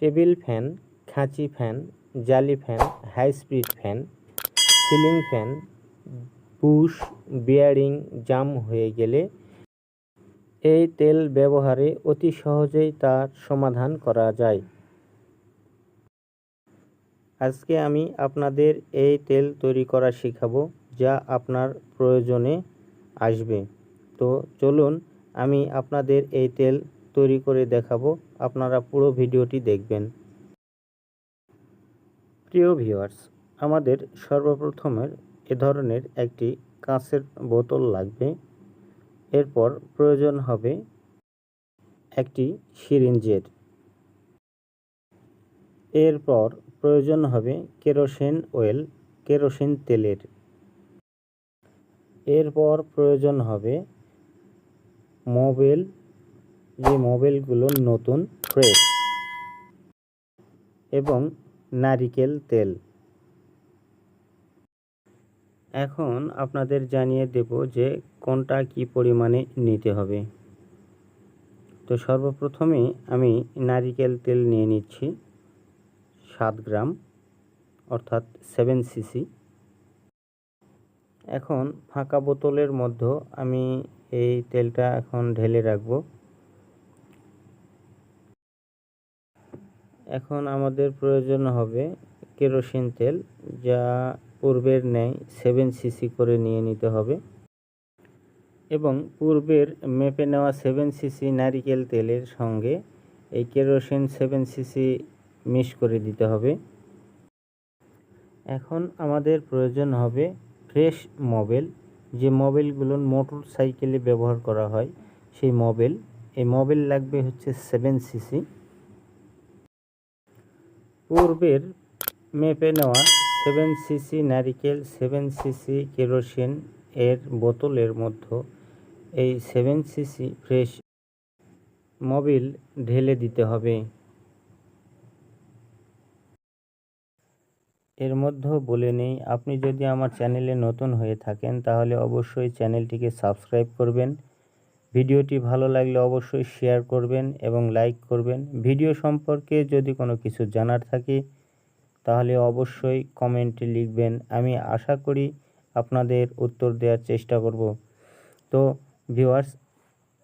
Table fan, খাঁচি fan, জালি fan, high speed fan, ceiling fan, push, bearing, jam হয়ে গেলে এই তেল ব্যবহারে অতি সহজেই তার সমাধান করা যায়। আজকে আমি আপনাদের এই তেল তৈরি করা শেখাবো, যা আপনার প্রয়োজনে আসবে। তো চলুন, আমি আপনাদের এই তেল তৈরি করে দেখাবো। আপনারা পুরো ভিডিওটি দেখবেন। প্রিয় ভিউয়ার্স, আমাদের সর্বপ্রথমের এ ধরনের একটি কাঁচের বোতল লাগবে। এরপর প্রয়োজন হবে একটি সিরিঞ্জের। এরপর প্রয়োজন হবে কেরোসিন অয়েল, কেরোসিন তেলের। এরপর প্রয়োজন হবে মোবিল যে মোবিলগুলো নতুন ফ্রেশ এবং নারিকেল তেল। এখন আপনাদের জানিয়ে দেব যে কোনটা কি পরিমাণে নিতে হবে। তো সর্বপ্রথমে আমি নারিকেল তেল নিয়ে নিচ্ছি সাত গ্রাম, অর্থাৎ সেভেন সিসি। এখন ফাঁকা বোতলের মধ্যে আমি এই তেলটা এখন ঢেলে রাখব। এখন আমাদের প্রয়োজন হবে কেরোসিন তেল, যা পূর্বের ন্যায় সেভেন সিসি করে নিয়ে নিতে হবে এবং পূর্বের মেপে নেওয়া সেভেন সিসি নারিকেল তেলের সঙ্গে এই কেরোসিন সেভেন সিসি মিক্স করে দিতে হবে। এখন আমাদের প্রয়োজন হবে ফ্রেশ মোবিল, যে মোবিলগুলো মোটর সাইকেলে ব্যবহার করা হয়, সেই মোবিল। এই মোবিল লাগবে হচ্ছে সেভেন সিসি পূর্বের মেপে নেওয়া সেভেন সিসি নারিকেল সেভেন সিসি কেরোসিন এর বোতলের মধ্যে এই সেভেন সিসি ফ্রেশ মবিল ঢেলে দিতে হবে। এর মধ্যেও বলে নেই, আপনি যদি আমার চ্যানেলে নতুন হয়ে থাকেন তাহলে অবশ্যই চ্যানেলটিকে সাবস্ক্রাইব করবেন। ভিডিওটি ভালো লাগলে অবশ্যই শেয়ার করবেন এবং লাইক করবেন। ভিডিও সম্পর্কে যদি কোনো কিছু জানার থাকে, তাহলে অবশ্যই কমেন্টে লিখবেন। আমি আশা করি আপনাদের উত্তর দেওয়ার চেষ্টা করব। তো ভিউয়ার্স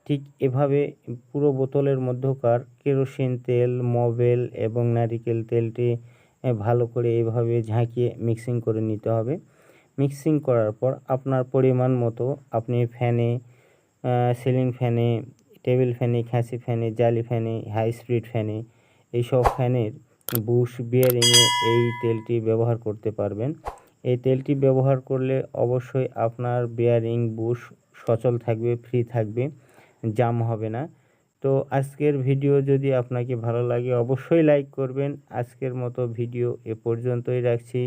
ঠিক এভাবে পুরো বোতলের মধ্যকার কেরোসিন তেল, মোবেল এবং নারিকেল তেলটি ভালো করে এভাবে ঝাঁকিয়ে মিক্সিং করে নিতে হবে। মিক্সিং করার পর আপনার পরিমাণ মতো আপনি ফ্যানে সিলিং ফ্যানে টেবিল ফ্যানে খ্যাঁচি ফ্যানে, জালি ফ্যানে হাই স্পিড ফ্যানে, এইসব ফ্যানের বুশ বিয়ারিংয়ে এই তেলটি ব্যবহার করতে পারবেন। এই তেলটি ব্যবহার করলে অবশ্যই আপনার বিয়ারিং বুশ সচল থাকবে ফ্রি থাকবে জাম হবে না। তো আজকের ভিডিও যদি আপনাকে ভালো লাগে অবশ্যই লাইক করবেন। আজকের মতো ভিডিও এ পর্যন্তই রাখছি।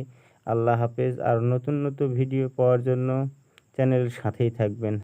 আল্লাহ হাফেজ। আর নতুন নতুন ভিডিও পাওয়ার জন্য চ্যানেলের সাথেই থাকবেন।